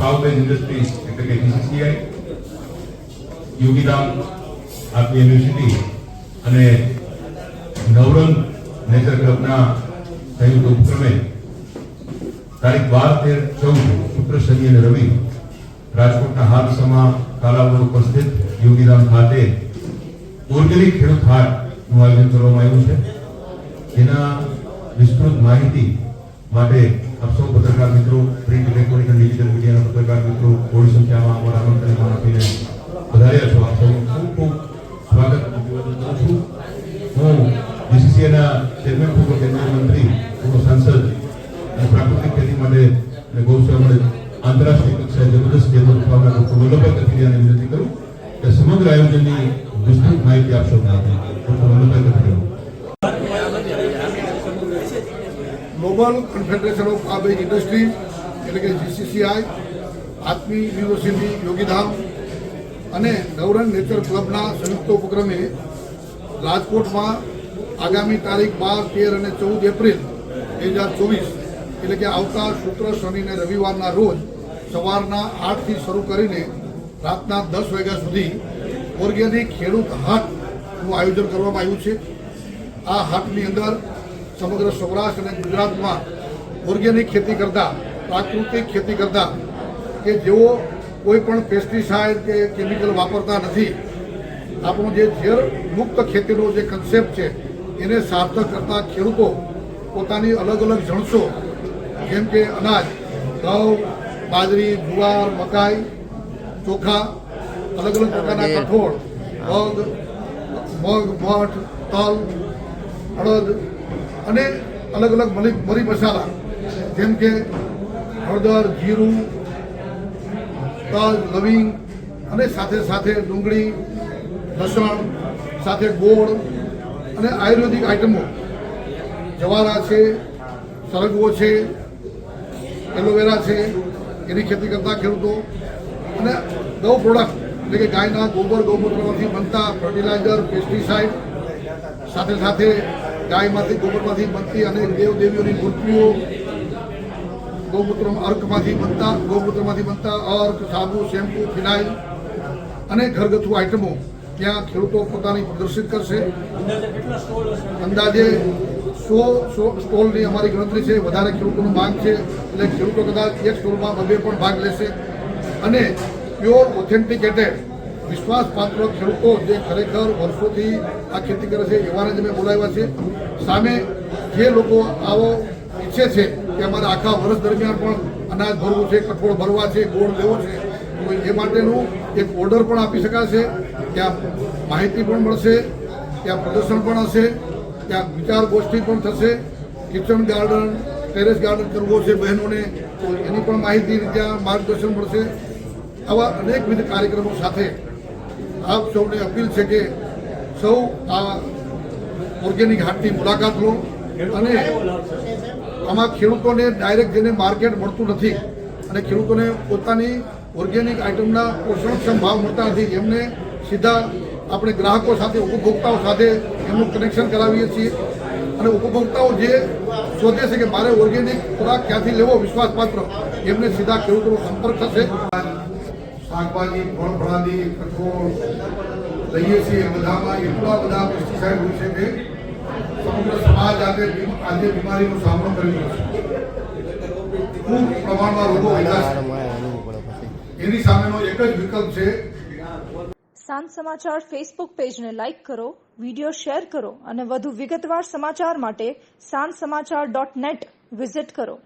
Power industries એટલે કે BCCI યોગીધામ આપની યુનિવર્સિટી અને નવરંગ નેચર ક્લબના સંયુક્ત ઉપક્રમે તારીખ બાર, તેર, ચૌદ શુક્ર, શનિ અને રવિ રાજકોટના હાથસમા કાલાવડ ઉપસ્થિત યોગીધામ ખાતે ઓર્ગેનિક ખેડૂત હાટનું આયોજન કરવામાં આવ્યું છે. જેના વિસ્તૃત માહિતી માટે આપ સૌ પત્રકાર મિત્રો પ્રિન્ટ ઇલેક્ટ્રોનિક અને ડિજિટલ મીડિયાના પત્રકાર મિત્રો મોટી સંખ્યામાં અમારા આમંત્રણને આપીને વધાર્યા છો. આપ સૌનું ખૂબ ખૂબ સ્વાગત છું. હું બીસીસીઆઈના ચેરમેન પૂર્વ કેન્દ્રીય મંત્રી પૂર્વ સાંસદ અને પ્રાકૃતિક ખેતી માટે અને માટે આંતરરાષ્ટ્રીય કક્ષાએ જબરદસ્ત જેમત ઉઠાવનાર ડોક્ટર વલ્લભભાઈ કથિરિયાને વિનંતી કરું કે સમગ્ર આયોજનની વિસ્તૃત માહિતી આપશો doctor Vallabhbhai Kathiria. Global confederation of cow based industry એટલે કે જીસીસીઆઈ આત્મી યુનિવર્સિટી યોગીધામ અને નવરંગ નેચર ક્લબના સંયુક્ત ઉપક્રમે રાજકોટમાં આગામી તારીખ બાર, તેર અને ચૌદ એપ્રિલ બે હજાર ચોવીસ, એટલે કે આવતા શુક્ર, શનિ અને રવિવારના રોજ સવારના આઠથી શરૂ કરીને રાતના દસ વાગ્યા સુધી ઓર્ગેનિક ખેડૂત હાટનું આયોજન કરવામાં આવ્યું છે. આ હાટની અંદર સમગ્ર સૌરાષ્ટ્ર અને ગુજરાતમાં ઓર્ગેનિક ખેતી કરતા પ્રાકૃતિક ખેતી કરતા કે જેઓ કોઈ પણ પેસ્ટિસાઇડ કે કેમિકલ વાપરતા નથી આપણો જે ઝેર મુક્ત ખેતીનો જે કન્સેપ્ટ છે એને સાર્થક કરતા ખેડૂતો પોતાની અલગ અલગ જણસો જેમ કે અનાજ ઘઉં બાજરી જુવાર મકાઈ ચોખા અલગ અલગ પ્રકારના કઠોળ મગ મગ મઠ તલ અડદ અને અલગ અલગ મરી મરી મસાલા જેમ કે હળદર, જીરું તલ લવિંગ અને સાથે સાથે ડુંગળી, લસણ, સાથે ગોળ અને આયુર્વેદિક આઇટમો જવારા છે, સરગવો છે, એલોવેરા છે, એની ખેતી કરતા ખેડૂતો. અને ગૌ પ્રોડક્ટ, એટલે કે ગાયના ગોબર ગૌમૂત્રમાંથી બનતા ફર્ટિલાઇઝર પેસ્ટિસાઇડ સાથે સાથે ગાયમાંથી, ગોબરમાંથી બનતી અને દેવદેવીઓની મૂર્તિઓ ગૌમૂત્ર અર્કમાંથી બનતા, ગૌમૂત્રમાંથી બનતા અર્ક, સાબુ, શેમ્પુ, ફિનાઇલ અને ઘરગથ્થુ આઇટમો ત્યાં ખેડૂતો પોતાની પ્રદર્શિત કરશે. અંદાજે સો સો સ્ટોલની અમારી ગણતરી છે, વધારે ખેડૂતોની માંગ છે, એટલે ખેડૂતો કદાચ એક સ્ટોલમાં બબે પણ ભાગ લેશે. અને પ્યોર, ઓથેન્ટિકેટેડ વિશ્વાસપાત્ર ખેડૂતો જે ખરેખર વર્ષોથી આ ખેતી કરે છે, એવાને જ મેં બોલાવ્યા છે. સામે જે લોકો આવો ઈચ્છે છે કે અમારે આખા વર્ષ દરમિયાન પણ અનાજ ભરવું છે, કઠોળ ભરવા છે, ગોળ લેવો છે, તો એ માટેનું એક ઓર્ડર પણ આપી શકાશે. ત્યાં માહિતી પણ મળશે, ત્યાં પ્રદર્શન પણ હશે, ત્યાં વિચાર ગોષ્ઠી પણ થશે. કિચન ગાર્ડન, ટેરેસ ગાર્ડન કરવો છે બહેનોને, તો એની પણ માહિતી ત્યાં માર્ગદર્શન મળશે. આવા અનેકવિધ કાર્યક્રમો સાથે આપ સૌને અપીલ છે કે સૌ આ ઓર્ગેનિક હાટની મુલાકાત લો અને આમાં ખેડૂતોને ડાયરેક્ટ જેને માર્કેટ મળતું નથી અને ખેડૂતોને પોતાની ઓર્ગેનિક આઇટમના પોષણક્ષમ ભાવ મળતા નથી એમને સીધા આપણે ગ્રાહકો સાથે, ઉપભોક્તાઓ સાથે એમનું કનેક્શન કરાવીએ છીએ. અને ઉપભોક્તાઓ જે શોધે છે કે મારે ઓર્ગેનિક ખોરાક ક્યાંથી લેવો, વિશ્વાસપાત્ર, એમને સીધા ખેડૂતોનો સંપર્ક થશે. શાકભાજી, ફળ, ફળાદી, કઠોળ લઈએ છીએ. બધામાં એટલા બધા પેસ્ટિસાઇડ હોય છે કે સમગ્ર સમાજ આજે આજે બીમારીનો સામનો કરી રહ્યો છે. ખૂબ પ્રમાણમાં રોગો એની સામેનો એક જ વિકલ્પ છે. સાંજ સમાચાર ફેસબુક પેજને લાઇક કરો વીડિયો શેર કરો અને વધુ વિગતવાર સમાચાર માટે સાંજ સમાચાર ડોટ નેટ વિઝિટ કરો.